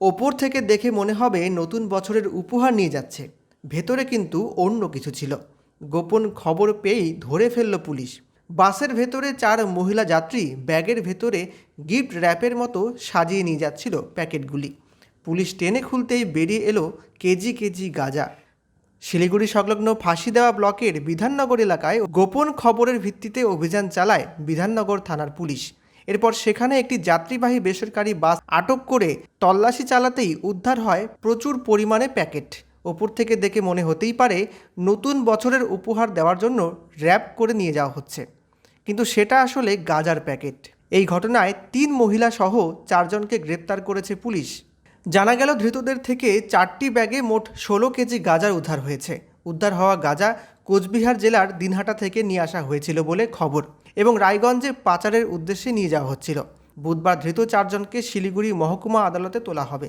ওপর থেকে দেখে মনে হবে নতুন বছরের উপহার নিয়ে যাচ্ছে। ভেতরে কিন্তু অন্য কিছু ছিল। গোপন খবর পেয়েই ধরে ফেলল পুলিশ। বাসের ভেতরে চার মহিলা যাত্রী ব্যাগের ভেতরে গিফট র্যাপের মতো সাজিয়ে নিয়ে যাচ্ছিল প্যাকেটগুলি। পুলিশ টেনে খুলতেই বেরিয়ে এলো কেজি কেজি গাঁজা। শিলিগুড়ি সংলগ্ন ফাঁসি দেওয়া ব্লকের বিধাননগর এলাকায় গোপন খবরের ভিত্তিতে অভিযান চালায় বিধাননগর থানার পুলিশ। এরপর সেখানে একটি যাত্রীবাহী বেসরকারি বাস আটক করে তল্লাশি চালাতেই উদ্ধার হয় প্রচুর পরিমাণে প্যাকেট। ওপর থেকে দেখে মনে হতেই পারে নতুন বছরের উপহার দেওয়ার জন্য র্যাপ করে নিয়ে যাওয়া হচ্ছে। কিন্তু সেটা আসলে গাজার প্যাকেট। এই ঘটনায় তিন মহিলা সহ চারজনকে গ্রেপ্তার করেছে পুলিশ। জানা গেল ধৃতদের থেকে চারটি ব্যাগে মোট ষোলো কেজি গাজার উদ্ধার হয়েছে। উদ্ধার হওয়া গাজা কোচবিহার জেলার দিনহাটা থেকে নিয়ে আসা হয়েছিল বলে খবর এবং রায়গঞ্জে পাচারের উদ্দেশ্যে নিয়ে যাওয়া হচ্ছিল। বুধবার ধৃত চারজনকে শিলিগুড়ি মহকুমা আদালতে তোলা হবে।